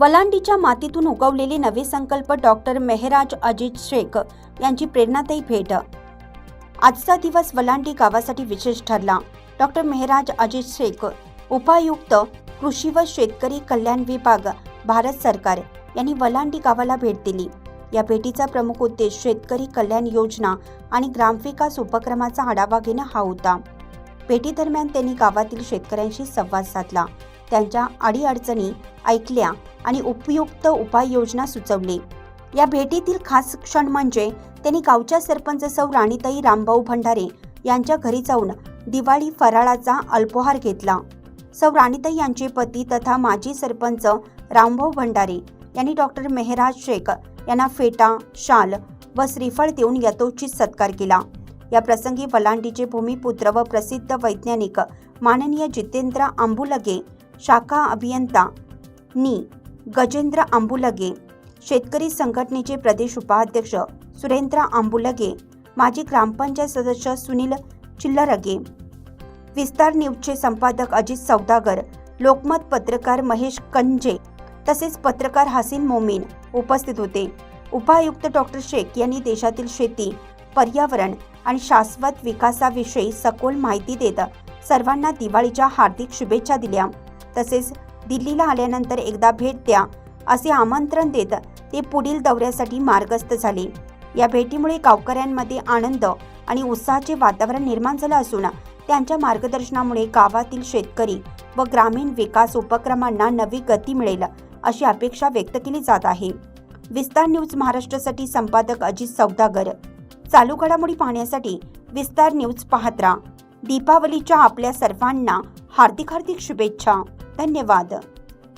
वलांडीच्या मातीतून उगवलेले नवे संकल्प डॉक्टर मेहराज अजित शेख यांची प्रेरणादायी भेट. आजचा दिवस वलांडी गावासाठी विशेष ठरला. डॉक्टर मेहराज अजित शेख उपायुक्त कृषी व शेतकरी कल्याण विभाग भारत सरकार यांनी वलांडी गावाला भेट दिली. या भेटीचा प्रमुख उद्देश शेतकरी कल्याण योजना आणि ग्रामविकास उपक्रमाचा आढावा घेणं हा होता. भेटीदरम्यान त्यांनी गावातील शेतकऱ्यांशी संवाद साधला. त्यांच्या अडीअडचणी ऐकल्या आणि उपयुक्त उपाययोजना सुचवली. या भेटीतील खास क्षण म्हणजे त्यांनी गावच्या सरपंच सौ राणीताई रामभाऊ भंडारे यांच्या घरी जाऊन दिवाळी फराळाचा अल्पोहार घेतला. सौ राणीताई यांचे पती तथा माजी सरपंच रामभाऊ भंडारे यांनी डॉक्टर मेहराज शेख यांना फेटा शाल व श्रीफळ देऊन यथोचित सत्कार केला. या प्रसंगी वलांडीचे भूमिपुत्र व प्रसिद्ध वैज्ञानिक माननीय जितेंद्र आंबुलगे शाखा अभियंता नी. गजेंद्र आंबुलगे. शेतकरी संघटनेचे प्रदेश उपाध्यक्ष सुरेंद्र आंबुलगे. माजी ग्रामपंचायत सदस्य सुनील चिल्लरगे. विस्तार न्यूजचे संपादक अजित सौदागर. लोकमत पत्रकार महेश कंजे तसेच पत्रकार हसीन मोमीन उपस्थित होते. उपायुक्त डॉक्टर शेख यांनी देशातील शेती पर्यावरण आणि शाश्वत विकासाविषयी सखोल माहिती देत सर्वांना दिवाळीच्या हार्दिक शुभेच्छा दिल्या. तसेच दिल्लीला आल्यानंतर एकदा भेट द्या असे आमंत्रण देत ते पुढील दौऱ्यासाठी मार्गस्थ झाले. या भेटीमुळे गावकऱ्यांमध्ये आनंद आणि उत्साहाचे वातावरण निर्माण झालं असून त्यांच्या मार्गदर्शनामुळे गावातील शेतकरी व ग्रामीण विकास उपक्रमांना नवी गती मिळेल अशी अपेक्षा व्यक्त केली जात आहे. विस्तार न्यूज महाराष्ट्रासाठी संपादक अजित सौदागर. चालू घडामोडी पाहण्यासाठी विस्तार न्यूज पाहत राहा. दीपावलीच्या आपल्या सर्वांना हार्दिक हार्दिक शुभेच्छा. ಧನ್ಯವಾದ